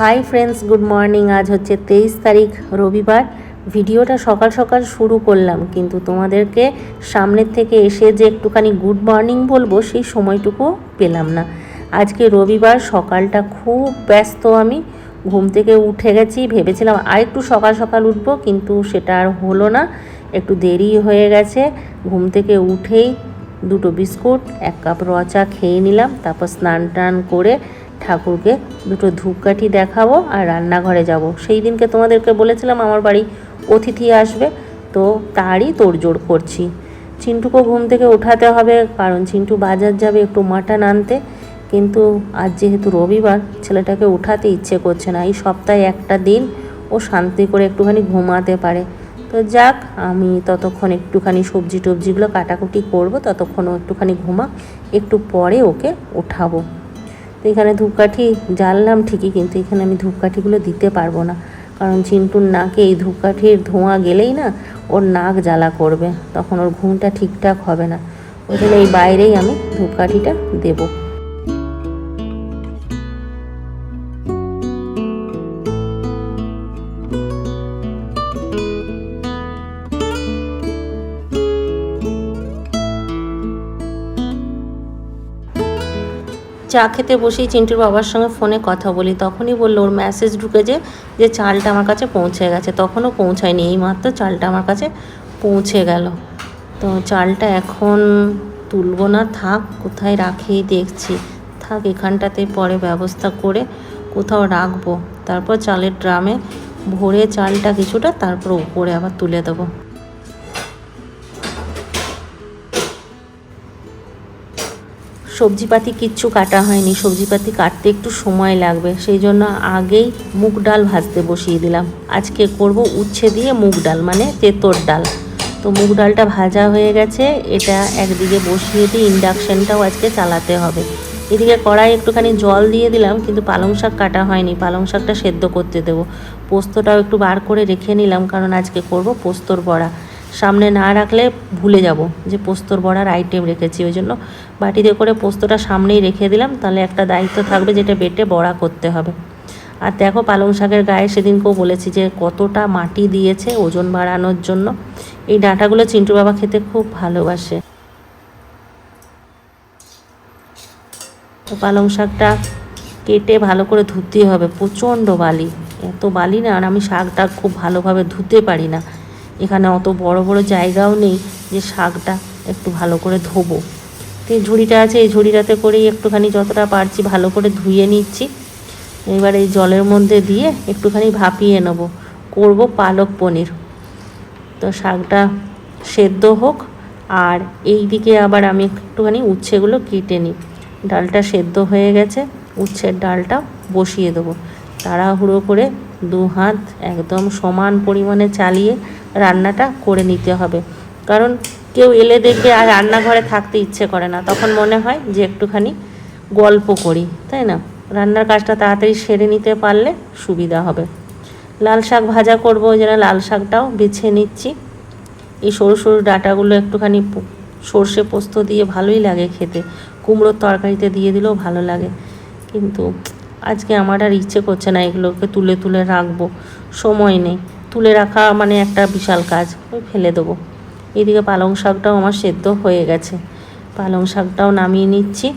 Hi friends, good morning. আজ হচ্ছে তেইশ তারিখ, রবিবার। ভিডিওটা সকাল সকাল শুরু করলাম, কিন্তু তোমাদেরকে সামনের থেকে এসে যে একটুখানি গুড মর্নিং বলব, সেই সময়টুকু পেলাম না। আজকে রবিবার, সকালটা খুব ব্যস্ত আমি। ঘুম থেকে উঠে গেছি, ভেবেছিলাম আর একটু সকাল সকাল উঠবো, কিন্তু সেটা আর হলো না। একটু দেরি হয়ে গেছে, ঘুম থেকে উঠেই দুটো বিস্কুট, এক কাপ র চা খেয়ে নিলাম, তারপর স্নান টান করে ঠাকুরকে দুটো ধূপকাঠি দেখাবো আর রান্নাঘরে যাব। সেই দিনকে তোমাদেরকে বলেছিলাম আমার বাড়ি অতিথি আসবে, তো তারই তোড়জোড় করছি। চিন্টুকে ঘুম থেকে উঠাতে হবে, কারণ চিন্টু বাজার যাবে একটু মাটন আনতে। কিন্তু আজ যেহেতু রবিবার, ছেলেটাকে উঠাতে ইচ্ছে করছে না। এই সপ্তাহে একটা দিন ও শান্তি করে একটুখানি ঘুমাতে পারে। তো যাক, আমি ততক্ষণ একটুখানি সবজি টবজিগুলো কাটাকুটি করব, ততক্ষণ একটুখানি ঘুমা একটু পরে ওকে ওঠাবো এখানে ধূপকাঠি জ্বাললাম ঠিকই, কিন্তু এখানে আমি ধূপকাঠিগুলো দিতে পারব না। কারণ চিন্টুর নাকে এই ধূপকাঠির ধোঁয়া গেলেই না ওর নাক জ্বালা করবে, তখন ওর ঘুমটা ঠিকঠাক হবে না। ওই জন্য এই বাইরেই আমি ধূপকাঠিটা দেবো। চা খেতে বসেই চিন্টুর বাবার সঙ্গে ফোনে কথা বলি। তখনই বলল, ওর মেসেজ ঢুকেছে যে যে চালটা আমার কাছে পৌঁছে গেছে। তখনও পৌঁছায়নি। এই মাত্র চালটা আমার কাছে পৌঁছে গেল। তো চালটা এখন তুলবো না, থাক, কোথায় রাখি দেখছি। থাক, এখানটাতে পরে ব্যবস্থা করে কোথাও রাখব। তারপর চালের ড্রামে ভরে চালটা কিছুটা তারপর উপরে আবার তুলে দেবো। সবজিপাতি কিচ্ছু কাটা হয়নি। সবজিপাতি কাটতে একটু সময় লাগবে। সেই জন্য আগেই মুগ ডাল ভাজতে বসিয়ে দিলাম। আজকে করব উচ্ছে দিয়ে মুগ ডাল মানে তেঁতর ডাল। তো মুগ ডালটা ভাজা হয়ে গেছে। এটা একদিকে বসিয়ে দিয়ে ইন্ডাকশানটাও আজকে চালাতে হবে। এদিকে কড়াই একটুখানি জল দিয়ে দিলাম, কিন্তু পালং শাক কাটা হয়নি। পালং শাকটা সেদ্ধ করতে দেবো। পোস্তটাও একটু বার করে রেখে নিলাম, কারণ আজকে করব পোস্তর বড়া। সামনে না রাখলে ভুলে যাব যে পোস্তর বড়ার আইটেম রেখেছি, ওই জন্য বাটিতে করে পোস্তটা সামনেই রেখে দিলাম। তাহলে একটা দায়িত্ব থাকবে যেটা বেটে বড়া করতে হবে। আর দেখো পালং শাকের গায়ে সেদিনকেও বলেছি যে কতটা মাটি দিয়েছে ওজন বাড়ানোর জন্য। এই ডাঁটাগুলো চিন্টু বাবা খেতে খুব ভালোবাসে। তো পালং শাকটা কেটে ভালো করে ধুতে হবে, প্রচণ্ড বালি। এত বালি না আর আমি শাকটা খুব ভালোভাবে ধুতে পারি না। এখানে অত বড় বড় জায়গাও নেই যে শাকটা একটু ভালো করে ধোবো। তো এই ঝুড়িটা আছে, এই ঝুড়িটাতে করেই একটুখানি যতটা পারছি ভালো করে ধুয়ে নিচ্ছি। এবার এই জলের মধ্যে দিয়ে একটুখানি ভাপিয়ে নেব। করব পালক পনির। তো শাকটা সেদ্ধ হোক, আর এই দিকে আবার আমি একটুখানি উচ্ছেগুলো কেটে নিই। ডালটা সেদ্ধ হয়ে গেছে, উচ্ছের ডালটা বসিয়ে দেবো। তাড়াহুড়ো করে দু হাত একদম সমান পরিমাণে চালিয়ে রান্নাটা করে নিতে হবে। কারণ কেউ এলে দেখবে আর রান্নাঘরে থাকতে ইচ্ছে করে না। তখন মনে হয় যে একটুখানি গল্প করি, তাই না? রান্নার কাজটা তাড়াতাড়ি সেরে নিতে পারলে সুবিধা হবে। লাল শাক ভাজা করব, ওই জন্য লাল শাকটাও বেছে নিচ্ছি। এই সরু সরু ডাটাগুলো একটুখানি সর্ষে পোস্ত দিয়ে ভালোই লাগে খেতে। কুমড়োর তরকারিতে দিয়ে দিলেও ভালো লাগে। কিন্তু আজকে আমার আর ইচ্ছে করছে না এগুলোকে তুলে তুলে রাখব। সময় নেই। তুলে রাখা মানে একটা বিশাল কাজ ওই ফেলে দেবো। এদিকে পালং শাকটাও আমার সেদ্ধ হয়ে গেছে। পালং শাকটাও নামিয়ে নিচ্ছি।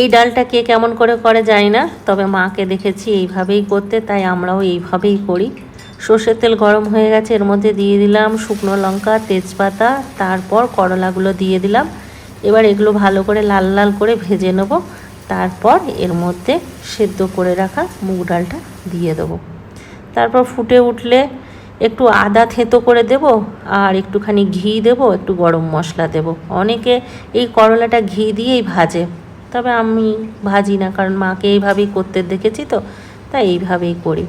এই ডালটা কে কেমন করে করে জানি না, তবে মাকে দেখেছি এইভাবেই করতে, তাই আমরাও এইভাবেই করি। সর্ষের তেল গরম হয়ে গেছে, এর মধ্যে দিয়ে দিলাম শুকনো লঙ্কা, তেজপাতা, তারপর করলাগুলো দিয়ে দিলাম। এবার এগুলো ভালো করে লাল লাল করে ভেজে নেব। তারপর এর মধ্যে সেদ্ধ করে রাখা মুগ ডালটা দিয়ে দেবো। তারপর ফুটে উঠলে একটু আদা থেতো করে দেব আর একটুখানি ঘি দেব, একটু গরম মশলা দেব। অনেকে এই করলাটা ঘি দিয়েই ভাজে, তবে আমি ভাজি না, কারণ মাকে এইভাবেই করতে দেখেছি তো, তাই এইভাবেই করি।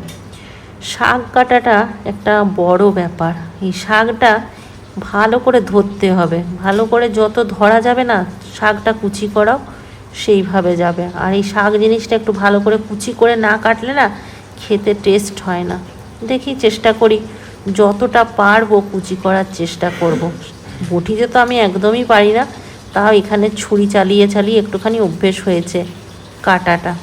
শাক কাটাটা একটা বড় ব্যাপার। এই শাকটা ভালো করে ধরতে হবে। ভালো করে যত ধরা যাবে না, শাকটা কুচি করাও সেইভাবে যাবে। আর এই শাক জিনিসটা একটু ভালো করে কুচি করে না কাটলে না খেতে টেস্ট হয় না। দেখি চেষ্টা করি, যতটা পারব কুচি করার চেষ্টা করব। বটিতে তো আমি একদমই পারি না, তাও এখানে ছুরি চালিয়ে চালিয়ে একটুখানি অভ্যেস হয়েছে কাটাটা।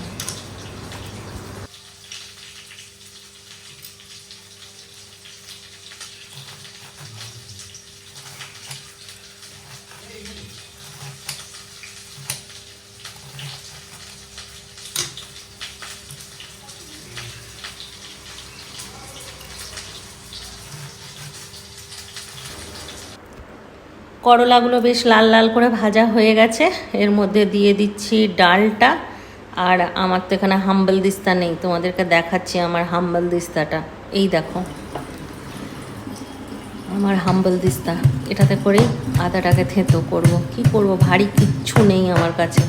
করলাগুলো বেশ লাল লাল করে ভাজা হয়ে গেছে। এর মধ্যে দিয়ে দিচ্ছি ডালটা। আর আমার তো এখানে হাম্বল দিস্তা নেই, তোমাদেরকে দেখাচ্ছি আমার হাম্বল দিস্তাটা। এই দেখো। আমার হাম্বল দিস্তা। এটাতে করেই আদাটাকে থেঁতো করব। কি করব? ভারী কিচ্ছু নেই আমার কাছে।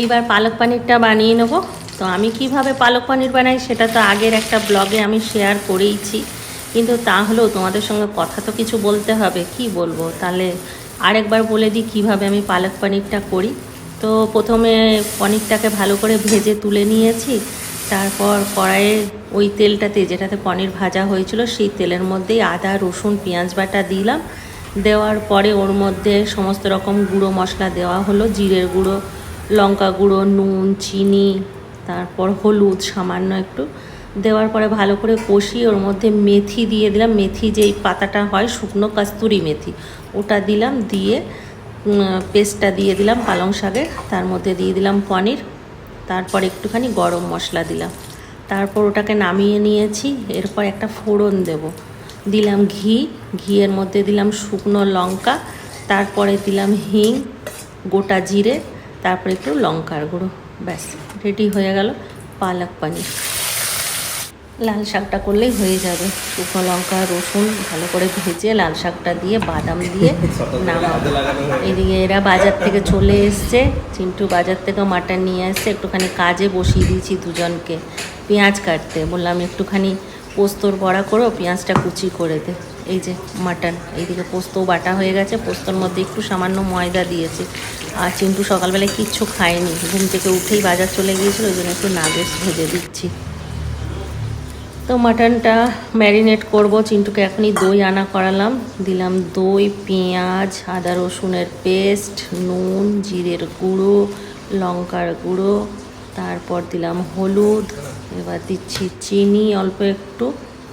এইবার পালক পানিরটা বানিয়ে নেব। তো আমি কীভাবে পালক পানির বানাই সেটা তো আগের একটা ব্লগে আমি শেয়ার করেইছি। কিন্তু তাহলেও তোমাদের সঙ্গে কথা তো কিছু বলতে হবে, কি বলব? তাহলে আরেকবার বলে দিই কীভাবে আমি পালক পানিরটা করি। তো প্রথমে পনিরটাকে ভালো করে ভেজে তুলে নিয়েছি। তারপর কড়াইয়ে ওই তেলটাতে যেটাতে পনির ভাজা হয়েছিল সেই তেলের মধ্যেই আদা, রসুন, পেঁয়াজ বাটা দিলাম। দেওয়ার পরে ওর মধ্যে সমস্ত রকম গুঁড়ো মশলা দেওয়া হলো, জিরের গুঁড়ো লঙ্কা গুঁড়ো, নুন, চিনি, তারপর হলুদ সামান্য একটু। দেওয়ার পরে ভালো করে কষিয়ে ওর মধ্যে মেথি দিয়ে দিলাম। মেথি যেই পাতাটা হয় শুকনো কাস্তুরি মেথি, ওটা দিলাম, দিয়ে পেস্টটা দিয়ে দিলাম পালং শাকের। তার মধ্যে দিয়ে দিলাম পনির, তারপর একটুখানি গরম মশলা দিলাম। তারপর ওটাকে নামিয়ে নিয়েছি, এরপর একটা ফোড়ন দেব। দিলাম ঘি, ঘিয়ের মধ্যে দিলাম শুকনো লঙ্কা, তারপরে দিলাম হিং, গোটা জিরে তারপরে একটু লঙ্কার গুঁড়ো ব্যাস রেডি হয়ে গেল পালক পানির। লাল শাকটা করলেই হয়ে যাবে। শুকনো লঙ্কা রসুন ভালো করে ভেজে লাল শাকটা দিয়ে বাদাম দিয়ে নামাবো এদিকে এরা বাজার থেকে চলে এসছে। চিন্টু বাজার থেকে মাটন নিয়ে এসছে। একটুখানি কাজে বসিয়ে দিয়েছি দুজনকে। পেঁয়াজ কাটতে। বললাম একটুখানি পোস্তর বড়া করো পেঁয়াজটা কুচি করে দে। এই যে মাটন এইদিকে পোস্ত বাটা হয়ে গেছে। পোস্তর মধ্যে একটু সামান্য ময়দা দিয়েছি। আর চিন্টু সকালবেলায় কিচ্ছু খায়নি। ঘুম থেকে উঠেই বাজার চলে গিয়েছিল, ওই জন্য একটু নাগেস ভেজে দিচ্ছি। তো মাটনটা ম্যারিনেট করব। চিন্টুকে এখনই দই আনা করালাম। দিলাম দই, পেঁয়াজ, আদা রসুনের পেস্ট নুন, জিরের গুঁড়ো, লঙ্কার গুঁড়ো, তারপর দিলাম হলুদ, এবার দিচ্ছি চিনি অল্প একটু।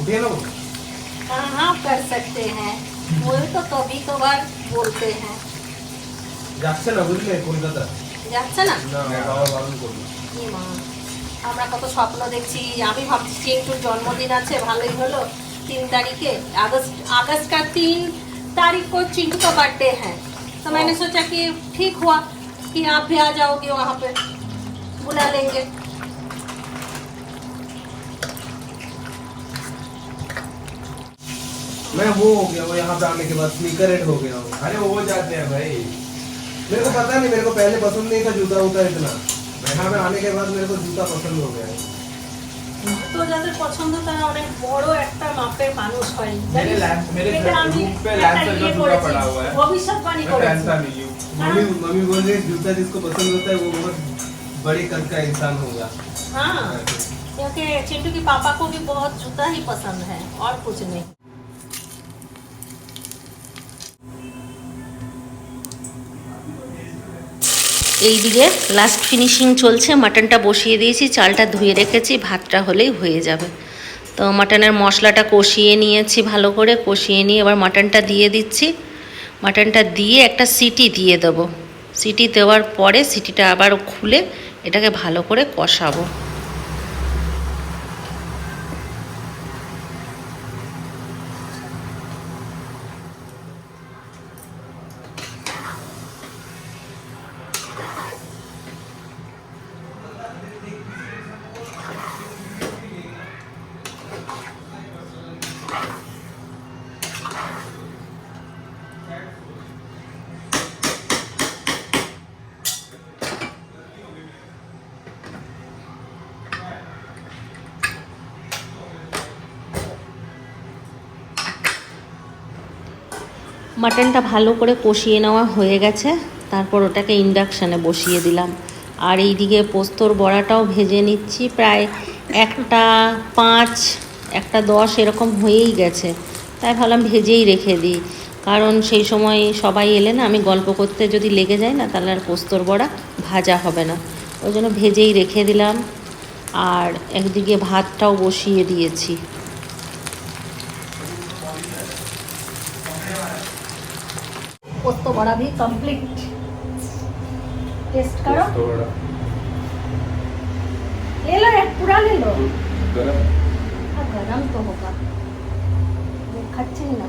उठिए ना वो। हाँ हाँ कर सकते हैं वही तो कभी कभार बोलते हैं যাচ্ছে না বুঝলে কলকাতা যাচ্ছে না না বাবা বারণ করলো কি মা আমরা কত স্বপ্ন দেখছি আমি ভাবছি চিন্টুর জন্মদিন আছে ভালোই হলো तीन तारीख है अगस्त अगस्त का तीन तारीख को चिंटू का बर्थडे है तो मैंने सोचा कि ठीक हुआ कि आप भी आ जाओगे वहाँ पे बुला लेंगे मैं वो हो गया वो यहाँ पे आने के बाद स्नीकर हेड हो गया हूँ अरे वो जाते हैं भाई मेरे को पता नहीं मेरे को पहले पसंद नहीं था जूता उता इतना यहाँ पे आने के बाद मेरे को जूता पसंद हो गया है তো যাদের পছন্দ তারা অনেক বড় একটা মাপের মানুষ হয় मेरे लैंप मेरे এটা আমি रूम पे একটা लैंप ইয়ে का जूता করেছি, पड़ा हुआ है ভবিষ্যৎবাণী मैं করেছি पहनता नहीं हूँ मम्मी मम्मी बोल रही है जूता जिसको पसंद होता है वो बहुत बड़ी कद का इंसान होगा हाँ क्योंकि चिंटू के पापा को भी बहुत जूता ही पसंद है और कुछ नहीं এইদিকে লাস্ট ফিনিশিং চলছে। মাটনটা বসিয়ে দিয়েছি, চালটা ধুয়ে রেখেছি, ভাতটা হলেই হয়ে যাবে। তো মাটনের মশলাটা কষিয়ে নিয়েছি ভালো করে, কষিয়ে নিয়ে এবার মাটনটা দিয়ে দিচ্ছি। মাটনটা দিয়ে একটা সিটি দিয়ে দেবো। সিটি দেওয়ার পরে সিটিটা আবার খুলে এটাকে ভালো করে কষাবো। মাটনটা ভালো করে কষিয়ে নেওয়া হয়ে গেছে। তারপর ওটাকে ইন্ডাকশানে বসিয়ে দিলাম। আর এইদিকে পোস্তর বড়াটাও ভেজে নিচ্ছি। প্রায় একটা পাঁচ, একটা দশ এরকম হয়েই গেছে। তাই ভাবলাম ভেজেই রেখে দিই। কারণ সেই সময় সবাই এলে না, আমি গল্প করতে যদি লেগে যায় না, তাহলে আর পোস্তর বড়া ভাজা হবে না। ওই জন্য ভেজেই রেখে দিলাম। আর একদিকে ভাতটাও বসিয়ে দিয়েছি। पोस्त बड़ा भी कंप्लीट टेस्ट करो तो बड़ा ले लो एक पूरा ले लो गरम हाँ गरम तो होगा वो खच्चे ही ना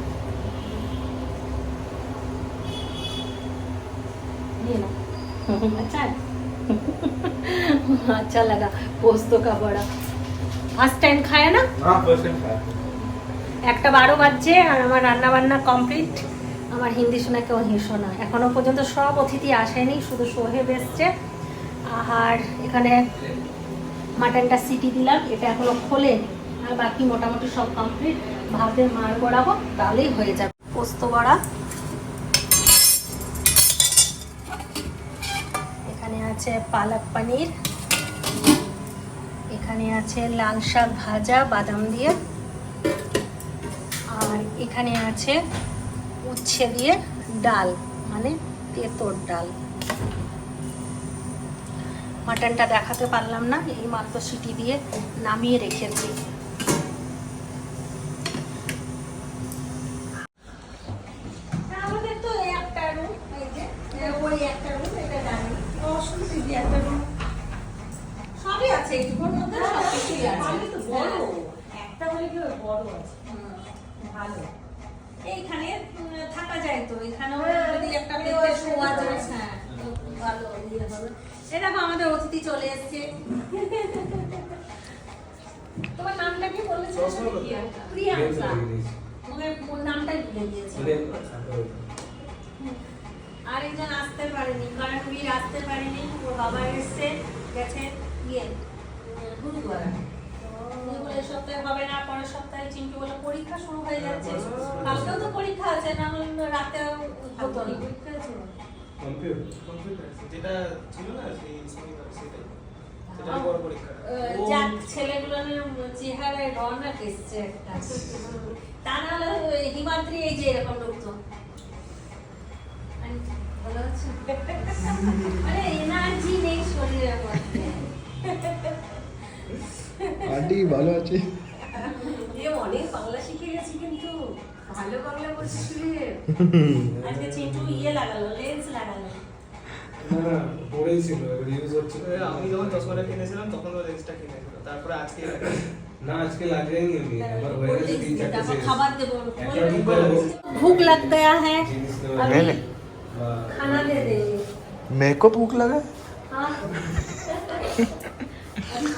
ये लो अच्छा है अच्छा लगा पोस्तों का बड़ा ফার্স্ট টাইম খায় না हाँ फर्स्ट टाइम खाया একটা বারো বাজছে আর আমার রান্না বান্না কমপ্লিট আমার হিন্দি শোনা কেউ হেসো না। এখনও পর্যন্ত সব অতিথি আসেনি, শুধু সোহেব এসছে। আর এখানে মাটনটা সিটি দিলাম, এটা এখনও খোলেনি। আর বাকি মোটামুটি সব কমপ্লিট ভাতের মার গড়াবো, তাহলেই হয়ে যাবে। পোস্ত বড়া এখানে আছে পালক পনির। এখানে আছে লাল শাক ভাজা, বাদাম দিয়ে। আর এখানে আছে উচ্ছে দিয়ে ডাল মানে তেঁতোর ডাল। মাটনটা দেখাতে পারলাম না, এই মাত্র সিটি দিয়ে নামিয়ে রেখেছি আমাদের তো একটা রুম এই যে ওই একটা রুম এটা জানি অসুবিধা দিয়ে একটা রুম সবই আছে এইটুকুর মধ্যে সব কিছুই আছে বড় একটা হলে কি হয়, বড় আছে ভালো এইখানে উম, থাকা যায় তো এখানেও যদি একটা পেতে শোয়া যায় হ্যাঁ তো ভালো ইয়ে হবে এরকম আমাদের অতিথি চলে এসছে তোমার নামটা কি বলেছ প্রিয়াঙ্কা ওকে ওর নামটাই ভুলে গিয়েছে আর একজন আসতে পারেনি করণবীর আসতে পারেনি ওর বাবা এসছে গেছে ইয়ে উম, গুরুদুয়ারা উনি বলে, "এই সপ্তাহে হবে না পরের সপ্তাহে চিন্টু বলে পরীক্ষা কালকেও তো পরীক্ষা আছে না হলে রাতেও হ্যাঁ, পরীক্ষা আছে। যেটা ছিল না সেই শনিবার সেটাই। তা না হলে হিমাদ্রি এই মানে এনার্জি নেই শরীরের মধ্যে। ভালো আছে? এ অনেক বাংলা শিখে গেছি কিন্তু ভালো বাংলা বলছে শুনে আজকে চিন্টু ইয়ে লাগালো লেন্স লাগালো না পড়েই ছিল রিউজ হচ্ছে এ, আমি যখন চশমাটা কিনেছিলাম তখন ওই লেন্সটা কিনেছিল তারপরে আজকে না আজকে লাগেনি আমি আমার হয়ে গেছে তিন চারটে তারপর শেষ খাবার দেবো একটা ঠিক করবো भूख लग गया है জিনিস নেওয়া अभी नहीं, नहीं। বা खाना दे देंगे मेरे को भूख लगा हाँ अभी तो बोले थे हाँ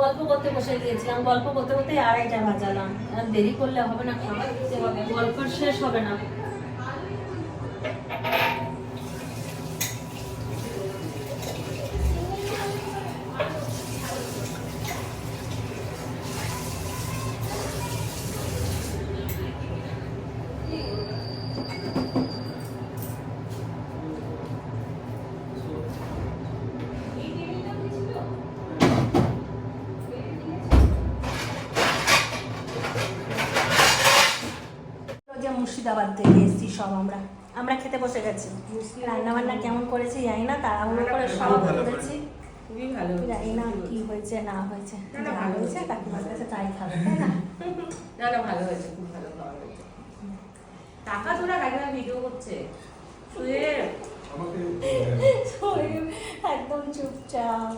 গল্প করতে বসে গিয়েছিলাম, গল্প করতে করতে আড়াইটা বাজালাম। দেরি করলে হবে না, খাবার গল্প শেষ হবে না। বসে গেছি। রান্না বান্না কেমন করেছি জানি না তাড়াহুড়ো করে সব করেছি। জানি না কি হয়েছে না হয়েছে যা হয়েছে কাকিমার কাছে তাই খাবে তাই না? না না ভালো হয়েছে খুব ভালো খাওয়া হয়েছে। টাকা তোরা কাকিমা ভিডিও করছে। শুয়ে। একদম চুপচাপ।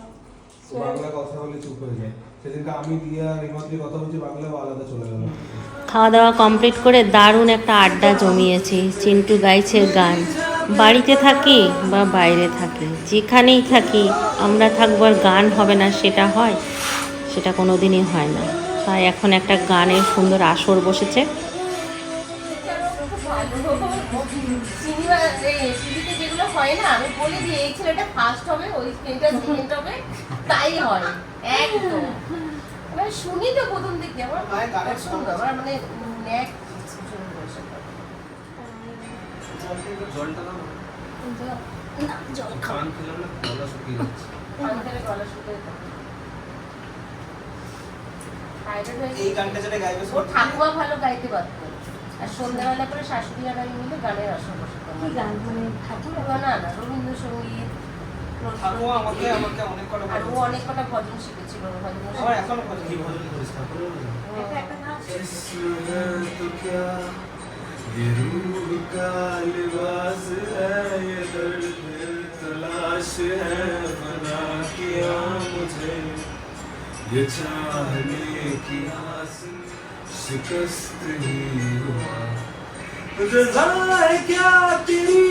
বাংলা কথা বলে চুপ হয়ে যায়। সেদিনকে আমি দিয়া রিমত দিয়ে কথা বলছি বাংলা আলাদা চলে গেল। খাওয়া দাওয়া কমপ্লিট করে দারুণ একটা আড্ডা জমিয়েছি। চিন্টু গাইছে গান। বাড়িতে থাকি বা বাইরে থাকি, যেখানেই থাকি, আমরা থাকব আর গান হবে না, সেটা হয়, সেটা কোনো দিনই হয় না। তাই এখন একটা গানের সুন্দর আসর বসেছে। হয় না আমি এই ছেলেটা ফার্স্ট হবে, ওই সেকেন্ড হবে, তাই হয়, একদম। এবার শুনি তো প্রথম দিকে আমার পছন্দ আমার মানে ন্যাক ভীষণ পছন্দ। জলটা না, জল খান খেলাম না গলা শুকিয়ে যাচ্ছে গলা শুকিয়ে যায়। এই গানটা যেটা গাইবে ও ভালো গাইতে পারত। আর সন্ধ্যাবেলা করে শাশুড়ি আর আমি মিলে গানের আসর বসাতাম। কি গান? মানে ঠাকুর না না রবীন্দ্রসঙ্গীত ঠাকুমা আমাকে আমাকে অনেক কটা আর ও ভজন অনেক কটা ভজন শিখেছিল ভজন আমার এখনো ভজন কি ভজন করিস ঠাকুরের ভজন একটা একটা গান इसमें तो क्या ये रूह का लिबास है ये दर्द तलाश है बना किया मुझे ये चाहने की आस शिकस्त ही हुआ रजा है क्या तेरी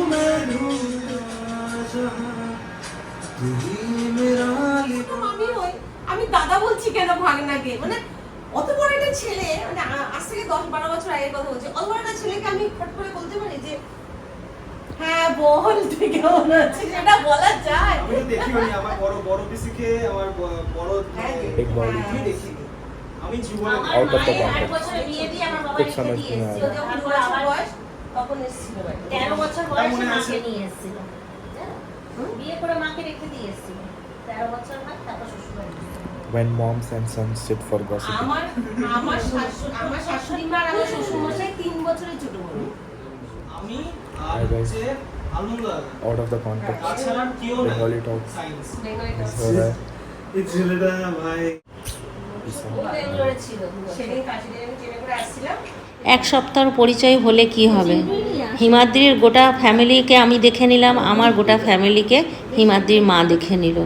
হই আমি দাদা বলছি কেন ভাগনাকে? মানে অত বড় একটা ছেলে মানে আজ থেকে দশ বারো বছর আগের কথা বলছি অত বড় একটা ছেলেকে আমি ফট করে বলতে পারি যে হ্যাঁ, হ্যাঁ, হ্যাঁ। বিয়ে মাকে করে মাকে রেখে দিয়ে এসেছিল। when moms and sons sit for gossip আমার আমার শাশুড়ি আমার শাশুড়ি মা আর বছরের ছোট আমি আর out of the context. আচ্ছা কিও না bengali talk ভাই। এক সপ্তাহর পরিচয় হলে কি হবে? হিমাদ্রির গোটা ফ্যামিলিকে আমি দেখে নিলাম আমার গোটা ফ্যামিলিকে হিমাদ্রির মা দেখে নিল।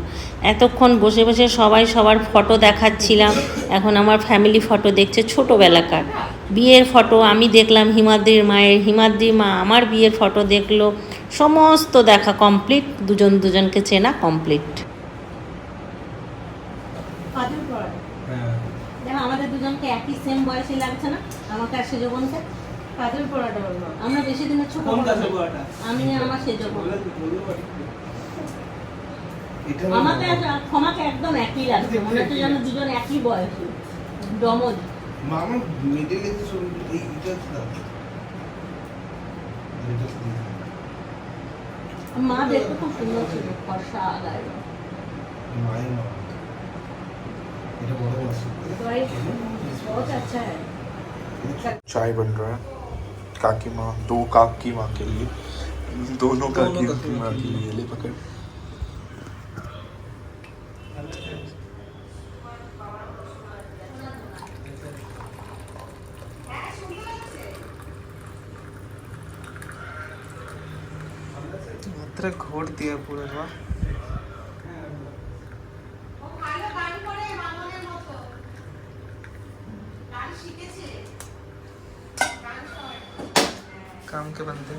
এতক্ষণ বসে বসে সবাই সবার ফটো দেখাচ্ছিলাম। এখন আমার ফ্যামিলি ফটো দেখছে ছোটোবেলাকার। বিয়ের ফটো আমি দেখলাম হিমাদ্রির মায়ের। হিমাদ্রির মা আমার বিয়ের ফটো দেখল। সমস্ত দেখা কমপ্লিট দুজন দুজনকে চেনা কমপ্লিট হ্যাঁ। দেখো আমাদের দুজনকে একই সেম বয়সে লাগছে না। আমাকে আর পড়াটা আমরা বেশি দিনের ছোট আমি আমার। এটা আমাকে আর ক্ষমাকে একদম একই লাগছে মনে হচ্ছে যেন দুজন একই বয়সী ডমজ মামা মিডিলে যে ছবি এই এটা দাও এটা দাও। মা দেখতে খুব সুন্দর ছিল ফর্সা গায়ে মায়ের মা এটা বড় মাসি बहुत अच्छा है चाय बन रहा है काकी माँ दो काकी माँ के लिए दोनों काकी काकी माँ के लिए ले पकड़ होती पूरा पूरे काम के बनते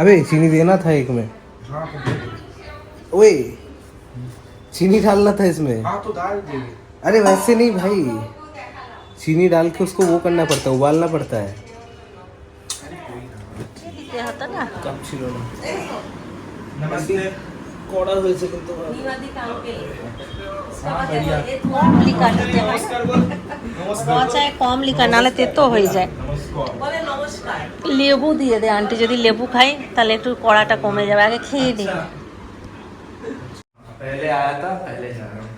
अबे चीनी देना था एक में। हाँ, तो ओए चीनी डालना था इसमें। हाँ तो डाल देंगे अरे वैसे नहीं भाई। चीनी डाल के उसको वो करना पड़ता है उबालना पड़ता है। দিতে হতো না কাপ ছিল না নমস্তে কড়া হয়েছে কিন্তু নিমাদি কালকে কম লিকা দিতে হয় নমস্কার বল নমস্কার বল। পচায় কম লিকা নাহলে তেতো হয়ে যায় নমস্কার বলে নমস্কার লেবু দিয়ে দে আন্টি যদি লেবু খাই তাহলে একটু কড়াটা কমে যাবে আগে খেয়ে নিই पहले आया था पहले जा रहा हूँ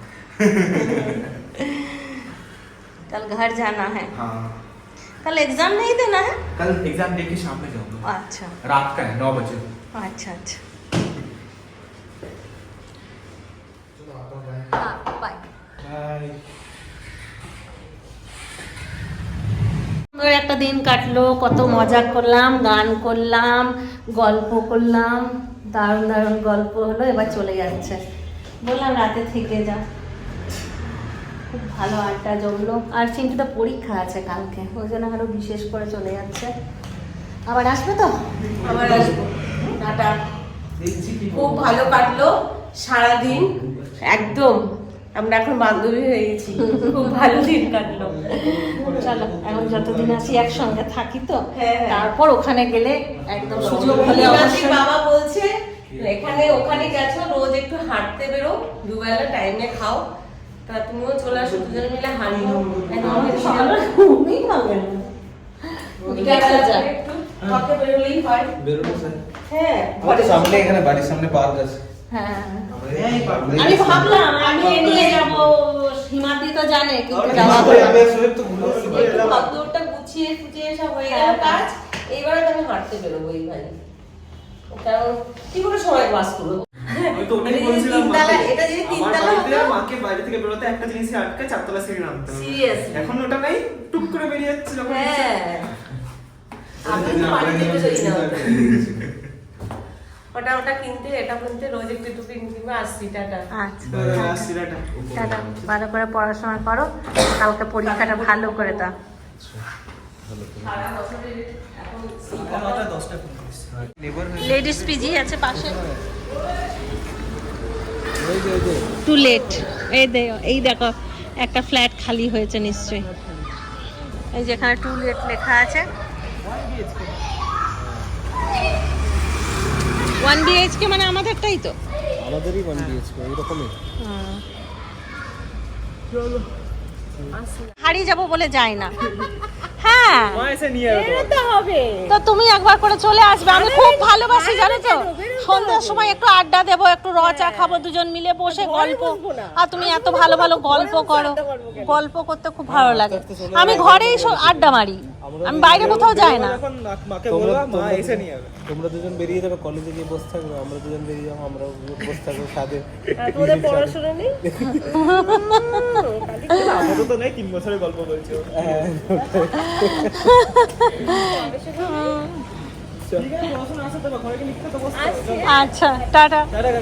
कल घर जाना है हाँ कल एग्जाम नहीं देना है कल एग्जाम दे के शाम में जाऊंगा अच्छा रात का है नौ बजे अच्छा अच्छा একটা দিন কাটলো কত মজা করলাম গান করলাম গল্প করলাম দারুণ দারুণ গল্প হলো এবার চলে যাচ্ছে। বললাম রাতে থেকে যা। খুব ভালো আড্ডা জমলো। আর চিন্টুটা পরীক্ষা আছে কালকে ওই জন্য আরও বিশেষ করে চলে যাচ্ছে। আবার আসবে তো? আবার আসব। টাটা। খুব ভালো কাটলো সারাদিন। একদম। আমরা এখন বান্ধবী হয়ে গেছি। খুব ভালো দিন কাটলো। চলো এখন যতদিন আছি একসঙ্গে থাকি তো হ্যাঁ, হ্যাঁ। তারপর ওখানে গেলে একদম সুযোগ হলে অবশ্যই। বাবা বলছে এখানে ওখানে গেছো রোজ একটু হাঁটতে বেরো দুবেলা টাইমে খাও। তা তুমিও চলে আসো দুজনে মিলে যাব। ঘুমই না। হয়। বেরোনো স্যার হ্যাঁ। আমাদের সামনে এখানে বাড়ির সামনে পার্ক আছে। হ্যাঁ আমি আমি ভাবলাম আমি নিয়ে যাব হিমাদি তো জানে কিন্তু যাওয়া। একটু গুছিয়ে ফুটিয়ে সব হয়ে গেল কাজ এইবারে তো আমি হাঁটতে বেরোবো এইখানে কারণ কি করে সময় পাস করব আমি তো ওটাই বলছিলাম মাকে। এটা যদি আমার তিনতলা বাড়িতে হতো? মাকে বাইরে থেকে বেরোতে একটা জিনিসই আটকে চারতলা সিঁড়ি নামতে হবে। এখন ওটা নাই টুক করে বেরিয়ে যাচ্ছে যখন ইচ্ছে। হ্যাঁ আমি তো বাড়িতে বেরোই না ওটা ওটা কিনতে এটা কিনতে রোজ একটু একটু আচ্ছা হ্যাঁ, টাটা। টাটা ভালো করে পড়াশোনা করো কালকে পরীক্ষাটা ভালো করে দাও। লেডিস পিজি আছে পাশে। টু লেট এই দে এই দেখো একটা ফ্ল্যাট খালি হয়েছে নিশ্চয়ই। এই যেখানে টু লেট লেখা আছে। ওয়ান বিএইচকে মানে আমাদেরটাই তো। আমাদেরই ওয়ান বিএচকে এরকমই হারিয়ে যাব বলে যায় না। হ্যাঁ। তো। তো তুমি একবার করে চলে আসবে। আমি খুব ভালোবাসি জানো তো? সন্ধ্যার সময় একটু আড্ডা দেবো একটু র চা খাব দুজন মিলে বসে গল্প। আর তুমি এত ভালো ভালো গল্প করো। গল্প করতে খুব ভালো লাগে। আমি ঘরেই আড্ডা মারি। আমি বাইরে কোথাও যাই না। যখন মা- মাকে বলবা মা এসে নিয়ে যাবে। তোমরা দুজন বেরিয়ে যাবে কলেজে গিয়ে বসে থাকবে আমরা দুজন বেরিয়ে যাব আমরা বসে থাকব সাথে তোদের পড়াশোনা নেই? আপাতত নেই তিন বছরের গল্প বলছি তো তো বসতে আচ্ছা টাটা। টাটা।